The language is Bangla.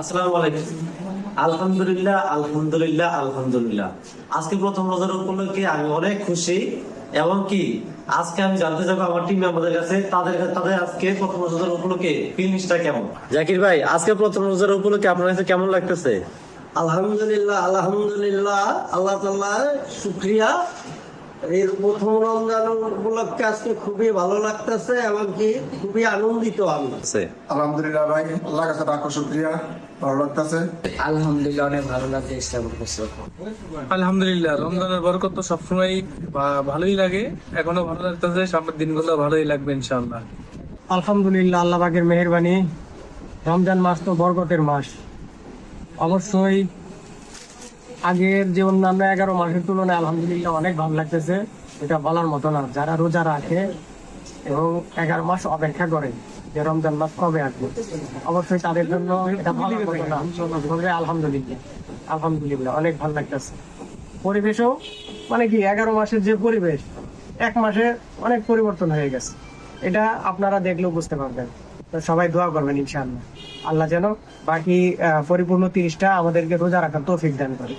আসসালামু আলাইকুম। আলহামদুলিল্লাহ আলহামদুলিল্লাহ আলহামদুলিল্লাহ। আজকে প্রথম রোজার উপলক্ষে আমি অনেক খুশি এবং কি আজকে আমি জানতে চাবো আমার টিম আমাদের কাছে তাদের তাদের আজকে প্রথম রোজার উপলক্ষে ফিলিংসটা কেমন? জাকির ভাই আজকে প্রথম রোজার উপলক্ষে আপনার কাছে কেমন লাগতেছে? আলহামদুলিল্লাহ আলহামদুলিল্লাহ আল্লাহ তাল্লাহ শুক্রিয়া। এর প্রথম রমজান উপলক্ষে আজকে খুবই ভালো লাগতেছে এবং কি খুবই আনন্দিত আমি। আছে। আলহামদুলিল্লাহ ভাই আল্লাহ কাছে লাখো শুক্রিয়া ভালো লাগতেছে। আলহামদুলিল্লাহ অনেক ভালো লাগছে ইসলাম আলহামদুলিল্লাহ রমজানের বরকত তো সবসময় ভালোই লাগে এখনও ভালো লাগতেছে সামনের দিনগুলো ভালোই লাগবে ইনশাআল্লাহ। আলহামদুলিল্লাহ আল্লাহ পাকের মেহরবানি রমজান মাস তো বরকতের মাস। অবশ্যই আগের যে অন্যান্য এগারো মাসের তুলনায় আলহামদুলিল্লাহ অনেক ভালো লাগতেছে। এটা বলার মতো না। যারা রোজা রাখে এবং এগারো মাস অপেক্ষা করে যে রমজান মাস কবে আসবে, অবশ্যই তাদের জন্য আলহামদুলিল্লাহ আলহামদুলিল্লাহ অনেক ভালো লাগতেছে। পরিবেশও মানে কি, এগারো মাসের যে পরিবেশ, এক মাসে অনেক পরিবর্তন হয়ে গেছে। এটা আপনারা দেখলেও বুঝতে পারবেন। সবাই দোয়া করবেন ইনশাআল্লাহ। আল্লাহ যেন বাকি পরিপূর্ণ তিরিশটা আমাদেরকে রোজা রাখার তৌফিক দান করে।